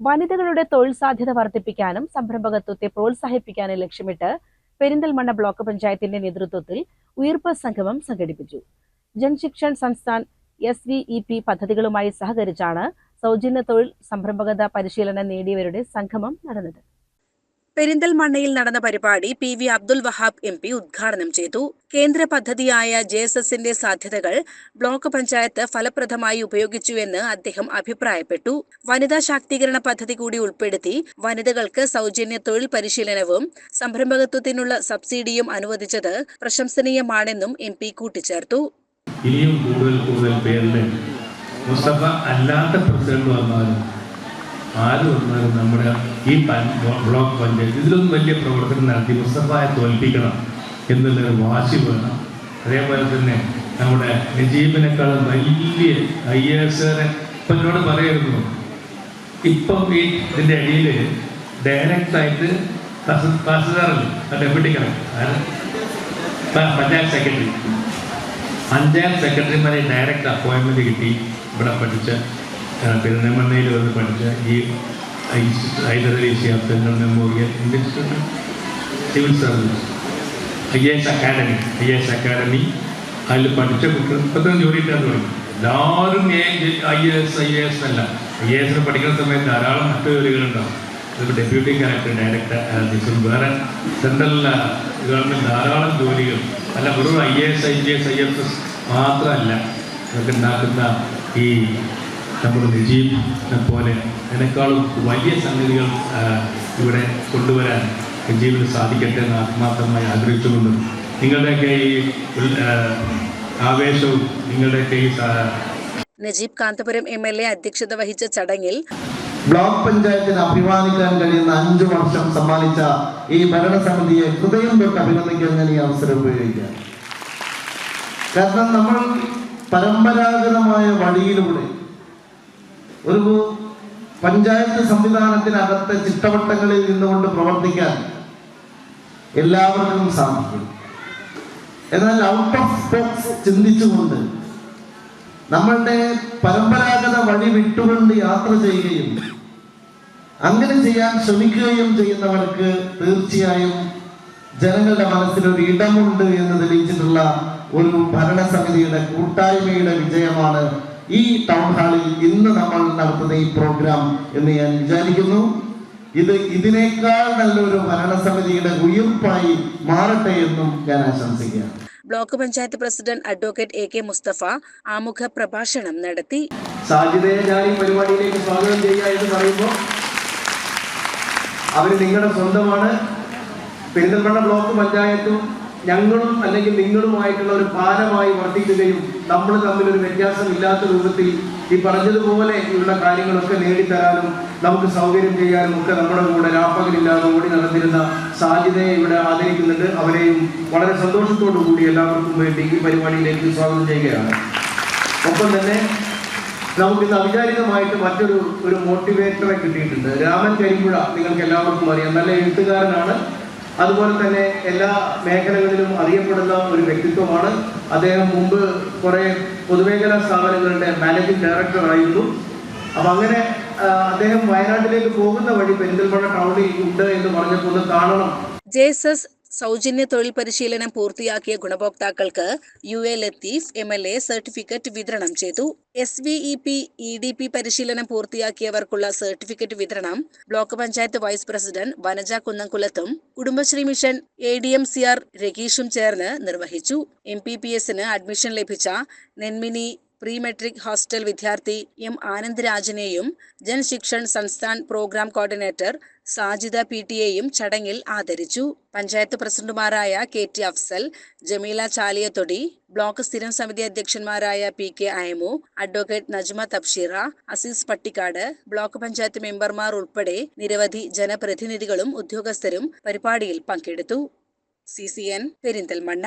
വനിതകളുടെ തൊഴിൽ സാധ്യത വർദ്ധിപ്പിക്കാനും സംരംഭകത്വത്തെ പ്രോത്സാഹിപ്പിക്കാനും ലക്ഷ്യമിട്ട് പെരിന്തൽമണ്ണ ബ്ലോക്ക് പഞ്ചായത്തിന്റെ നേതൃത്വത്തിൽ ഉയർപ്പ് സംഗമം സംഘടിപ്പിച്ചു. Jan Shikshan Sansthan S V E P പദ്ധതികളുമായി സഹകരിച്ചാണ് സൗജന്യ തൊഴിൽ സംരംഭകത പരിശീലനം നേടിയവരുടെ സംഗമം നടന്നത്. പെരിന്തൽമണ്ണയിൽ നടന്ന പരിപാടി P V Abdul Wahab M P ഉദ്ഘാടനം ചെയ്തു. കേന്ദ്ര പദ്ധതിയായ ജെ എസ് എസിന്റെ സാധ്യതകൾ ബ്ലോക്ക് പഞ്ചായത്ത് ഫലപ്രദമായി ഉപയോഗിച്ചുവെന്ന് അദ്ദേഹം അഭിപ്രായപ്പെട്ടു. വനിതാ ശാക്തീകരണ പദ്ധതി കൂടി ഉൾപ്പെടുത്തി വനിതകൾക്ക് സൗജന്യ തൊഴിൽ പരിശീലനവും സംരംഭകത്വത്തിനുള്ള സബ്സിഡിയും അനുവദിച്ചത് പ്രശംസനീയമാണെന്നും എം പി കൂട്ടിച്ചേർത്തു. ഇനിയും കൂടുതൽ കൂടുതൽ പേരിൽ മുസ്തഫ അല്ലാത്ത പ്രസിഡന്റ് വന്നാലും ആര് വന്നാലും നമ്മുടെ ഈ ബ്ലോക്ക് പഞ്ചായത്ത് ഇതിലൊന്നും വലിയ പ്രവർത്തനം നടത്തി മുസ്തഫയെ തോൽപ്പിക്കണം എന്നുള്ളൊരു വാശി വേണം. അതേപോലെ തന്നെ നമ്മുടെ നജീബിനേക്കാളും വലിയ ഐ എ എസുകാരെ ഇപ്പം എന്നോട് പറയായിരുന്നു ഇപ്പം ഈ ഇതിന്റെ ഇടയിൽ ഡയറക്റ്റായിട്ട് തഹസിൽദാറല്ലേ? Deputy collector panchayat secretary panchayat സെക്രട്ടറിമാരെ direct അപ്പോയിൻമെന്റ് കിട്ടി ഇവിടെ പഠിച്ച ആ, പെരുന്തൽമണ്ണയിൽ വന്ന് പഠിച്ച ഈ Hyderali Abdul memorial institute? Civil service. I S academy I S academy അതിൽ പഠിച്ച കുട്ടികൾ ഇപ്പോഴത്തെ ജോലി കിട്ടാൻ തുടങ്ങി. എല്ലാവരും ഐ എസ് ഐ എസ് അല്ല ഐ എസ് പഠിക്കുന്ന സമയത്ത് ധാരാളം മറ്റു ജോലികളുണ്ടാവും ഇപ്പോൾ ഡെപ്യൂട്ടി കലക്ടർ ഡയറക്ടർ വേറെ സെൻട്രൽ ഗവൺമെന്റ് ധാരാളം ജോലികൾ. അല്ല വെറും I S I G S I F S മാത്രമല്ല. ഇതൊക്കെ ഉണ്ടാക്കുന്ന ഈ നമ്മുടെ നജീബിനെ പോലെ അതിനേക്കാളും വലിയ സംഗതികൾ ഇവിടെ കൊണ്ടുവരാൻ നജീബിന് സാധിക്കട്ടെ എന്ന് ആത്മാർത്ഥമായി ആഗ്രഹിച്ചുകൊണ്ട് നിങ്ങളുടെയൊക്കെ ഈ ആവേശവും നിങ്ങളുടെയൊക്കെ ഈ Najeeb Kanthapuram M L A അധ്യക്ഷത വഹിച്ച ചടങ്ങിൽ ബ്ലോക്ക് പഞ്ചായത്തിന് അഭിമാനിക്കാൻ കഴിയുന്ന അഞ്ചു വർഷം സമ്മാനിച്ച ഈ ഭരണസമിതിയെ ഹൃദയം തൊട്ട് അഭിനന്ദിക്കാൻ ഞാൻ ഈ അവസരം ഉപയോഗിക്കാം കാരണം നമ്മൾ പരമ്പരാഗതമായ വഴിയിലൂടെ ഒരു പഞ്ചായത്ത് സംവിധാനത്തിനകത്തെ ചിട്ടവട്ടങ്ങളിൽ നിന്നുകൊണ്ട് പ്രവർത്തിക്കാൻ എല്ലാവർക്കും സാധിക്കും. എന്നാൽ ഔട്ട് ഓഫ് ബോക്സ് ചിന്തിച്ചുകൊണ്ട് നമ്മളുടെ പരമ്പരാഗത വഴി വിട്ടുകൊണ്ട് യാത്ര ചെയ്യുകയും അങ്ങനെ ചെയ്യാൻ ശ്രമിക്കുകയും ചെയ്യുന്നവർക്ക് തീർച്ചയായും ജനങ്ങളുടെ മനസ്സിൽ ഒരു ഇടമുണ്ട് എന്ന് തെളിയിച്ചിട്ടുള്ള ഒരു ഭരണസമിതിയുടെ കൂട്ടായ്മയുടെ വിജയമാണ് ഈ ടൗൺ ഹാളിൽ ഇന്ന് നമ്മൾ നടത്തുന്ന ഈ പ്രോഗ്രാം എന്ന് ഞാൻ വിചാരിക്കുന്നു. ഇത് ഇതിനേക്കാൾ നല്ലൊരു ഭരണസമിതിയുടെ ഉയർപ്പായി മാറട്ടെ എന്നും ഞാൻ ആശംസിക്കുകയാണ് block panchayat president advocate A K Mustafa ആമുഖ പ്രഭാഷണം നടത്തി. സാജിദയെ ഞാൻ ഈ പരിപാടിയിലേക്ക് സ്വാഗതം ചെയ്യുക എന്ന് പറയുമ്പോൾ അവർ നിങ്ങളുടെ സ്വന്തമാണ്. പെരിന്തൽമണ്ണ ബ്ലോക്ക് പഞ്ചായത്തും ഞങ്ങളും അല്ലെങ്കിൽ നിങ്ങളുമായിട്ടുള്ള ഒരു പാലമായി വർദ്ധിക്കുകയും നമ്മൾ തമ്മിൽ ഒരു വ്യത്യാസം ഇല്ലാത്ത രൂപത്തിൽ ഈ പറഞ്ഞതുപോലെ ഉള്ള കാര്യങ്ങളൊക്കെ നേടിത്തരാനും നമുക്ക് സൗകര്യം ചെയ്യാനും ഒക്കെ നമ്മുടെ കൂടെ രാപ്പകലില്ലാതെ ഓടി നടന്നിരുന്ന സാധ്യതയെ ഇവിടെ ആദരിക്കുന്നുണ്ട്. അവരെയും വളരെ സന്തോഷത്തോടു കൂടി എല്ലാവർക്കും വേണ്ടി ഈ പരിപാടിയിലേക്ക് സ്വാഗതം ചെയ്യുകയാണ്. ഒപ്പം തന്നെ നമുക്ക് ഇന്ന് അവിചാരിതമായിട്ട് മറ്റൊരു ഒരു മോട്ടിവേറ്ററെ കിട്ടിയിട്ടുണ്ട്. രാമൻ കരിമ്പുഴ നിങ്ങൾക്ക് എല്ലാവർക്കും അറിയാം. നല്ല എഴുത്തുകാരനാണ്. അതുപോലെ തന്നെ എല്ലാ മേഖലകളിലും അറിയപ്പെടുന്ന ഒരു വ്യക്തിത്വമാണ്. അദ്ദേഹം മുമ്പ് കുറെ പൊതുമേഖലാ സ്ഥാപനങ്ങളുടെ മാനേജിംഗ് ഡയറക്ടർ ആയിരുന്നു. അപ്പൊ അങ്ങനെ അദ്ദേഹം വയനാട്ടിലേക്ക് പോകുന്ന വഴി പെരിന്തൽമണ്ണ ടൗണിൽ ഉണ്ട് എന്ന് പറഞ്ഞപ്പോൾ കാണണം. ജെ എസ് എസ് സൗജന്യ തൊഴിൽ പരിശീലനം പൂർത്തിയാക്കിയ ഗുണഭോക്താക്കൾക്ക് U A Latheef M L A certificate വിതരണം ചെയ്തു. S V E P E D P പരിശീലനം പൂർത്തിയാക്കിയവർക്കുള്ള സർട്ടിഫിക്കറ്റ് വിതരണം block panchayat vice president Vanaja കുന്നംകുലത്തും Kudumbashree mission A D M C R രകീഷും ചേർന്ന് നിർവഹിച്ചു. എം പി പി എസിന് അഡ്മിഷൻ ലഭിച്ച Nenmini pre metric hostel വിദ്യാർത്ഥി M Anand രാജനെയും Jan Shikshan Sansthan programme coordinator Sajida P ടിയെയും ചടങ്ങിൽ ആദരിച്ചു. പഞ്ചായത്ത് പ്രസിഡന്റുമാരായ K T Afsal Jameela Chaliyathodi block സ്ഥിരം സമിതി അധ്യക്ഷന്മാരായ P K Ayamu advocate Najma Tabsheera Azeez Pattikkad block panchayat മെമ്പർമാർ ഉൾപ്പെടെ നിരവധി ജനപ്രതിനിധികളും ഉദ്യോഗസ്ഥരും പരിപാടിയിൽ പങ്കെടുത്തു. C C N Perinthalmanna.